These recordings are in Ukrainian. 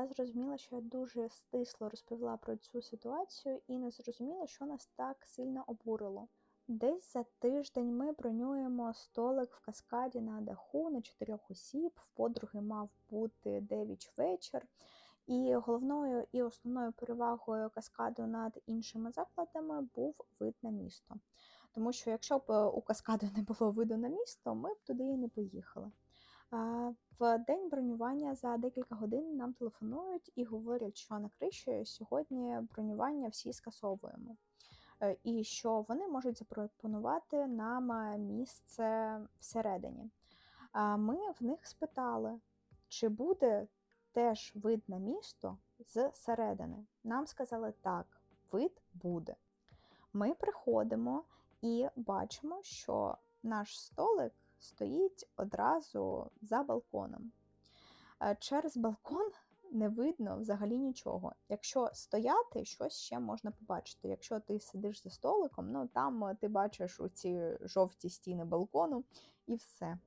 я зрозуміла, що я дуже стисло розповіла про цю ситуацію і не зрозуміла, що нас так сильно обурило. Десь за тиждень ми бронюємо столик в каскаді на даху на чотирьох осіб. В подруги мав бути 9 вечір. І головною і основною перевагою каскаду над іншими закладами був вид на місто. Тому що якщо б е, у каскаду не було виду на місто, ми б туди і не поїхали. В день бронювання за декілька годин нам телефонують і говорять, що на криші сьогодні бронювання всі скасовуємо. Е, І що вони можуть запропонувати нам е, місце всередині. Ми в них спитали, чи буде теж вид на місто з середини. Нам сказали так, вид буде. Ми приходимо і бачимо, що наш столик стоїть одразу за балконом. Е, Через балкон не видно взагалі нічого. Якщо стояти, щось ще можна побачити. Якщо ти сидиш за столиком, ну там е, ти бачиш у ці жовті стіни балкону і все.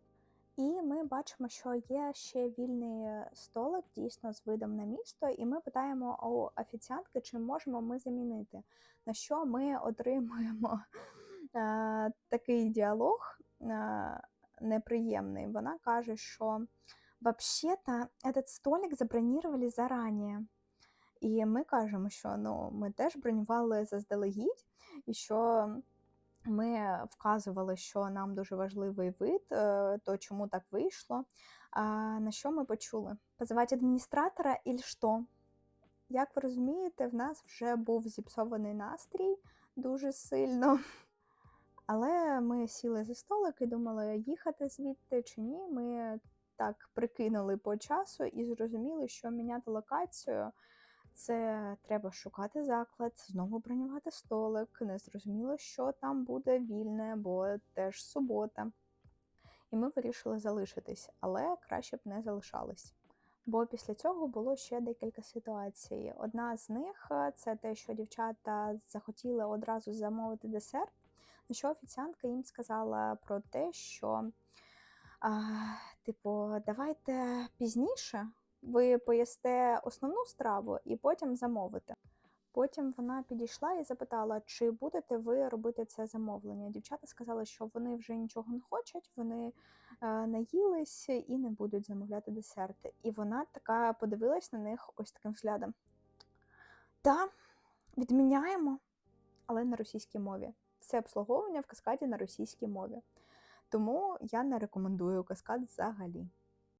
І ми бачимо, що є ще вільний столик дійсно з видом на місто, і ми питаємо у офіціантки, чи можемо ми замінити. На що ми отримуємо е, такий діалог е, неприємний. Вона каже, що вообще-то этот столик забронировали зарані. І ми кажемо, що ну, ми теж бронювали заздалегідь, і що ми вказували, що нам дуже важливий вид, е, то чому так вийшло. А на що ми почули? Позивати адміністратора і що? Як ви розумієте, в нас вже був зіпсований настрій дуже сильно. Але ми сіли за столик і думали, їхати звідти чи ні. Ми так прикинули по часу і зрозуміли, що міняти локацію це треба шукати заклад, знову бронювати столик. Не зрозуміло, що там буде вільне, бо теж субота. І ми вирішили залишитись, але краще б не залишались. Бо після цього було ще декілька ситуацій. Одна з них це те, що дівчата захотіли одразу замовити десерт, на що офіціантка їм сказала про те, що, а, типу, давайте пізніше ви поїсте основну страву і потім замовите. Потім вона підійшла і запитала, чи будете ви робити це замовлення. Дівчата сказали, що вони вже нічого не хочуть, вони наїлись і не будуть замовляти десерти. І вона така подивилась на них ось таким взглядом. Та, відміняємо, але на російській мові. Все обслуговування в каскаді на російській мові. Тому я не рекомендую каскад взагалі.